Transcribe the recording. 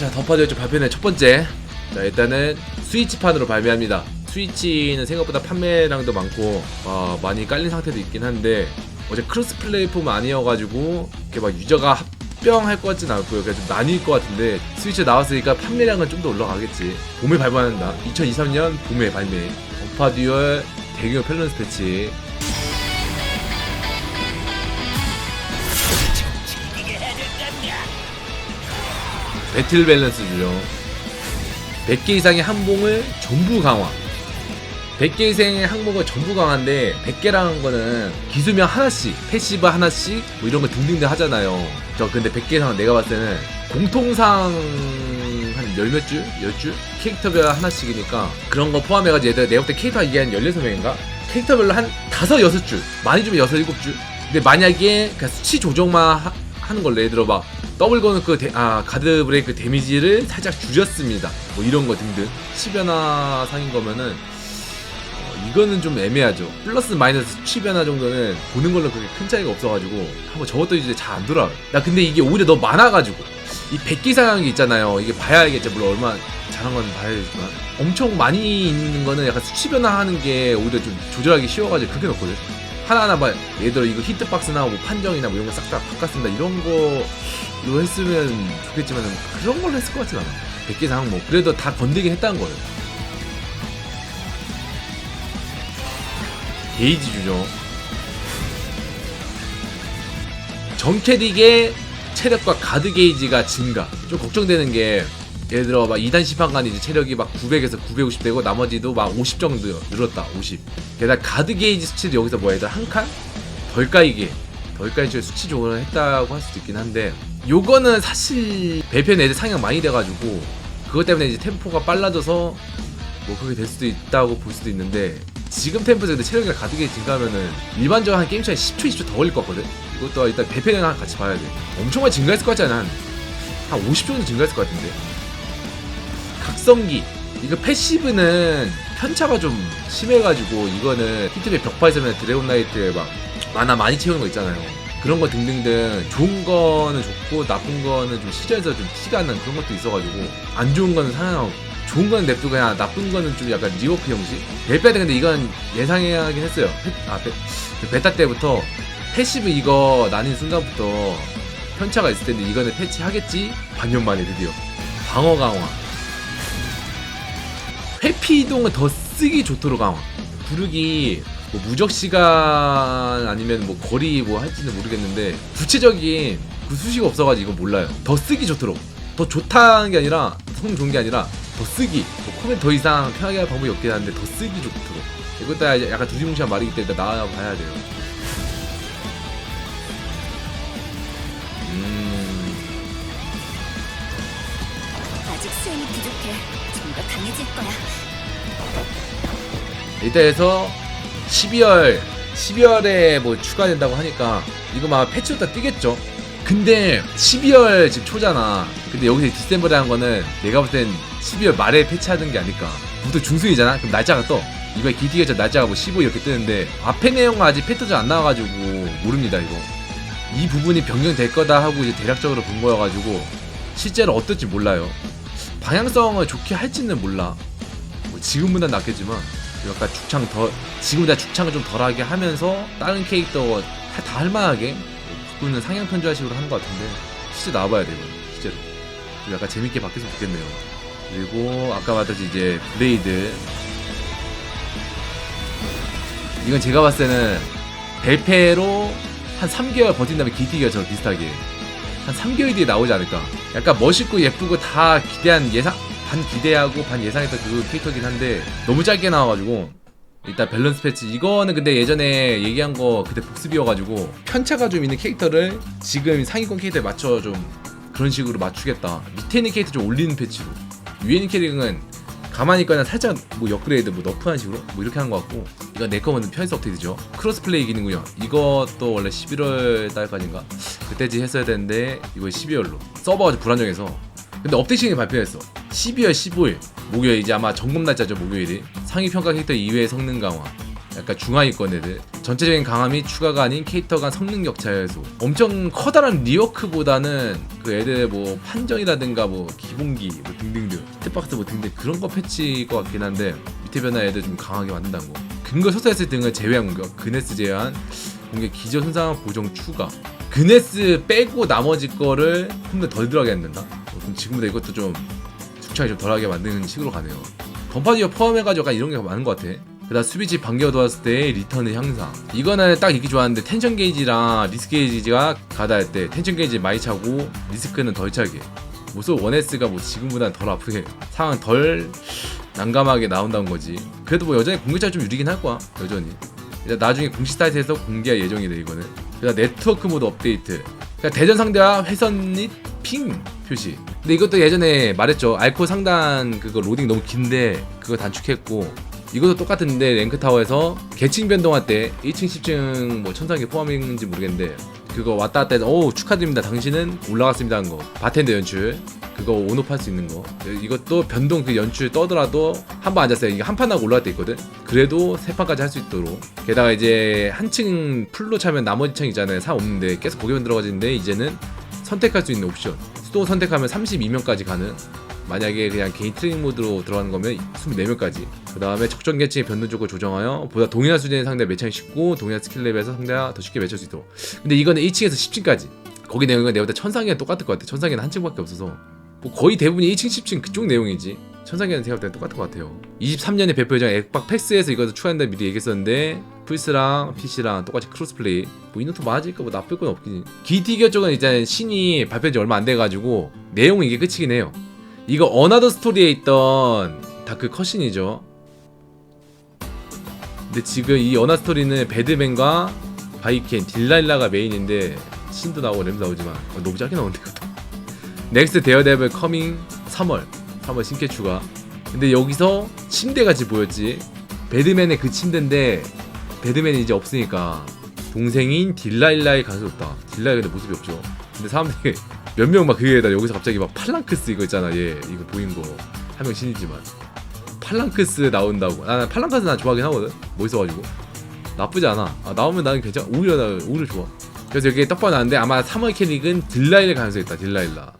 자 덮어져있죠. 발표는 첫 번째. 자 일단은 스위치판으로 발매합니다. 스위치는 생각보다 판매량도 많고 어, 많이 깔린 상태도 있긴 한데 어제 크로스 플레이폼 아니어가지고 이렇게 막 유저가 합병할 것 같진 않고요 그냥 좀 나뉠 것 같은데 스위치 나왔으니까 판매량은 좀 더 올라가겠지. 봄에 발매한다. 2023년 봄에 발매. 어파 듀얼 대규모 밸런스 패치 배틀 밸런스죠 100개 이상의 항공을 전부 강화 100개 이상의 항목은 전부 강화인데 100개라는 거는 기수명 하나씩 패시브 하나씩 뭐 이런 거 등등등 하잖아요 저 근데 100개 이상은 내가 봤을 때는 공통상 한 열 몇 줄? 열 줄? 캐릭터별 하나씩이니까 그런 거 포함해가지고 얘들 내가 볼때 캐릭터 이게 한 16명인가? 캐릭터별로 한 5, 6줄 많이 주면 6, 7줄 근데 만약에 그냥 수치 조정만 하, 하는 걸로 예를 들어 막 더블 거는 그 데, 아, 가드 브레이크 데미지를 살짝 줄였습니다. 뭐 이런 거 등등. 치변화 상인 거면은 어, 이거는 좀 애매하죠. 플러스 마이너스 치변화 정도는 보는 걸로 그렇게 큰 차이가 없어가지고 한번 저것도 이제 잘 안 돌아요. 나 근데 이게 오히려 너무 많아가지고 이 100개 이상한 게 있잖아요. 이게 봐야 알겠죠. 물론 얼마 잘한 건 봐야겠지만 엄청 많이 있는 거는 약간 수치 변화 하는 게 오히려 좀 조절하기 쉬워가지고 그게 넣거든. 하나하나 막 예를 들어 이거 히트박스나 뭐 판정이나 뭐 이런 거 싹 다 바꿨습니다. 이런 거로 했으면 좋겠지만 그런 걸로 했을 것 같진 않아. 100개 이상 뭐 그래도 다 건드긴 했다는 거예요. 게이지 주죠. 정캐릭의 체력과 가드 게이지가 증가. 좀 걱정되는 게 예를 들어 막 2단 시판관 이제 체력이 막 900에서 950 되고 나머지도 막 50 정도 늘었다 50 게다가 가드 게이지 수치도 여기서 뭐 예를 들어 한 칸? 덜 까이게 덜 까이게 수치 조절을 했다고 할 수도 있긴 한데 요거는 사실 배편 애들 상향 많이 돼가지고 그것 때문에 이제 템포가 빨라져서 뭐 그렇게 될 수도 있다고 볼 수도 있는데 지금 템포에서 근데 체력이 가드 게이지 증가하면은 일반적으로 한 게임 차이 10초 20초 더 걸릴 것 같거든? 이것도 일단 배편이랑 같이 봐야 돼. 엄청 많이 증가했을 것 같지 않아? 한, 한 50 정도 증가했을 것 같은데 각성기. 이거 패시브는 편차가 좀 심해가지고 이거는 히트의 벽파에서는 드래곤 나이트 막 만화 많이 채우는 거 있잖아요. 그런 거 등등등 좋은 거는 좋고 나쁜 거는 좀 시절에서 좀 티가 안 나는 그런 것도 있어가지고 안 좋은 거는 상향하고 좋은 거는 냅두고 그냥 나쁜 거는 좀 약간 리워크 형식? 벨페드 근데 이건 예상하긴 했어요. 페, 아 베, 베타 때부터 패시브 이거 나뉜 순간부터 편차가 있을 텐데 이거는 패치하겠지? 반년 만에 드디어. 방어 강화 회피 이동은 더 쓰기 좋도록 강화. 구르기 뭐 무적 시간 아니면 뭐 거리 뭐 할지는 모르겠는데 구체적인 그 수식이 없어가지고 이건 몰라요. 더 쓰기 좋도록. 더 좋다는 게 아니라 성 좋은 게 아니라 더 쓰기. 뭐 코멘 더 이상 편하게 할 방법이 없긴 한데 더 쓰기 좋도록. 이것도 약간 두리뭉실한 말이기 때문에 나와봐야 돼요. 음. 아직 수행이 부족해. 좀 더 강해질 거야. 일단에서 12월 12월에 뭐 추가된다고 하니까 이거 막 패치부터 뛰겠죠. 근데 12월 지금 초잖아. 근데 여기서 디셈버라는 거는 내가 볼 땐 12월 말에 패치하는 게 아닐까. 보통 중순이잖아. 그럼 날짜가 떠. 이번에 기티가 날짜가 뭐 15 이렇게 뜨는데 앞에 내용은 아직 패턴이 안 나와가지고 모릅니다 이거. 이 부분이 변경될 거다 하고 이제 대략적으로 본 거여가지고 실제로 어떨지 몰라요. 방향성을 좋게 할지는 몰라. 뭐 지금보다 낫겠지만 약간 죽창 더 지금보다 죽창을 좀 덜하게 하면서 다른 캐릭터 다- 다 할만하게 바꾸는 상향 편주화식으로 하는 것 같은데 실제 나와봐야 돼요 실제로. 좀 약간 재밌게 바뀌었으면 좋겠네요. 그리고 아까 말했듯이 이제 블레이드. 이건 제가 봤을 때는 벨페로 한 3개월 버틴 다음에 기티가 저 비슷하게 한 3개월 뒤에 나오지 않을까. 약간 멋있고 예쁘고 다 기대한 예상 반 기대하고 반 예상했던 그 캐릭터긴 한데 너무 짧게 나와가지고 일단 밸런스 패치. 이거는 근데 예전에 얘기한 거 그때 복습이어가지고 편차가 좀 있는 캐릭터를 지금 상위권 캐릭터에 맞춰 좀 그런 식으로 맞추겠다. 밑에 있는 캐릭터 좀 올리는 패치로. 위에 있는 캐릭은 가만히 있거나 살짝 뭐 업그레이드 뭐 너프한 식으로? 뭐 이렇게 하는 것 같고. 이거 내 거는 편의성 업데이트죠. 크로스 플레이 기능이요. 이것도 원래 11월 달까지인가? 그때지 했어야 되는데 이거 12월로. 서버가 좀 불안정해서. 근데 업데이션이 발표했어. 12월 15일. 목요일. 이제 아마 점검 날짜죠 목요일이. 상위 평가 캐릭터 이외의 성능 강화. 약간 중하위권 애들 전체적인 강함이 추가가 아닌 캐릭터 간 성능 격차 해소 엄청 커다란 리워크보다는 그 애들 뭐 판정이라든가 뭐 기본기 뭐 등등등 스텝박스 뭐 등등 그런 거 패치일 것 같긴 한데 밑에 변화 애들 좀 강하게 만든다는 거. 근거 소사했을 등을 제외한 공격 그네스 제한 공격 기저 손상 보정 추가. 그네스 빼고 나머지 거를 좀 더 덜 들어가게 어, 그럼 지금보다 이것도 좀 숙차이 좀 덜하게 만드는 식으로 가네요. 던파디어 포함해가지고 약간 이런 게 많은 것 같아 그다음 수비치 반겨 도왔을 때의 리턴의 향상. 이거는 딱 읽기 좋았는데 텐션 게이지랑 리스크 게이지가 가다 할 때 텐션 게이지 많이 차고 리스크는 덜 차게. 모습 원에스가 뭐 지금보다는 덜 아프게 상황 덜 난감하게 나온다는 거지. 그래도 뭐 여전히 공격자 좀 유리긴 할 거야 여전히. 일단 나중에 공식 사이트에서 공개할 예정이래 이거는. 그다음 네트워크 모드 업데이트. 그러니까 대전 상대와 회선 및 핑 표시. 근데 이것도 예전에 말했죠. 알코 상단 그거 로딩 너무 긴데 그거 단축했고 이것도 똑같은데 랭크타워에서 계층 변동할 때 1층 10층 뭐 천상계 포함인지 모르겠는데 그거 왔다 갔다 해서 오 축하드립니다. 당신은 올라갔습니다 한 거. 바텐더 연출. 그거 온오프 할 수 있는 거. 이것도 변동 그 연출 떠더라도 한 번 앉았어요. 이게 한 판 하고 올라갈 때 있거든. 그래도 세 판까지 할 수 있도록. 게다가 이제 한 층 풀로 차면 나머지 층 있잖아요. 사 없는데 계속 거기만 들어가지는데 이제는 선택할 수 있는 옵션. 수도 선택하면 32명까지 가는 만약에 그냥 개인 트레이닝 모드로 들어가는 거면 24명까지. 그 다음에 적정 계층의 변동적으로 조정하여 보다 동일한 수준의 상대 매칭이 쉽고 동일한 스킬 레벨에서 상대가 더 쉽게 매칠 수 있도록. 근데 이거는 1층에서 10층까지. 거기 내용은 내가 볼때 천상이랑 똑같을 것 같아. 천상이는 한 층밖에 없어서. 뭐 거의 대부분이 1층 10층 그쪽 내용이지. 천상이는 제가 볼때 똑같은 것 같아요. 23년에 배포 예정 엑박 패스에서 이것을 추가한다 미리 얘기했었는데 플스랑 PC랑 똑같이 크로스플레이. 뭐 이노트 맞을까 뭐 나쁠 건 없긴 기티겨 쪽은 이제 신이 발표한 지 얼마 안 돼가지고 내용은 이게 끝이긴 해요 이거 어나더 스토리에 있던 다크 컷신이죠. 근데 지금 이 어나 스토리는 배드맨과 바이켄 딜라일라가 메인인데 신도 나오고 램도 나오지만 어, 너무 짧게 나오는데 이것도. 넥스트 데어데블 커밍 3월. 3월 신캐 추가. 근데 여기서 침대 같이 보였지. 배드맨의 그 침대인데 배드맨이 이제 없으니까 동생인 딜라일라의 가능성이 없다. 딜라일 근데 모습이 없죠. 근데 사람들이 몇 명 막 그게다 여기서 갑자기 막 팔랑크스 이거 있잖아. 얘 이거 보인 거. 한 명 신이지만. 팔랑크스 나온다고. 아, 나 팔랑크스 난 좋아하긴 하거든. 멋있어가지고. 나쁘지 않아. 아, 나오면 나는 괜찮아. 오히려 나 오히려 좋아. 그래서 여기 떡밥 나왔는데 아마 3월 캐릭은 딜라일 가능성이 있다. 딜라일라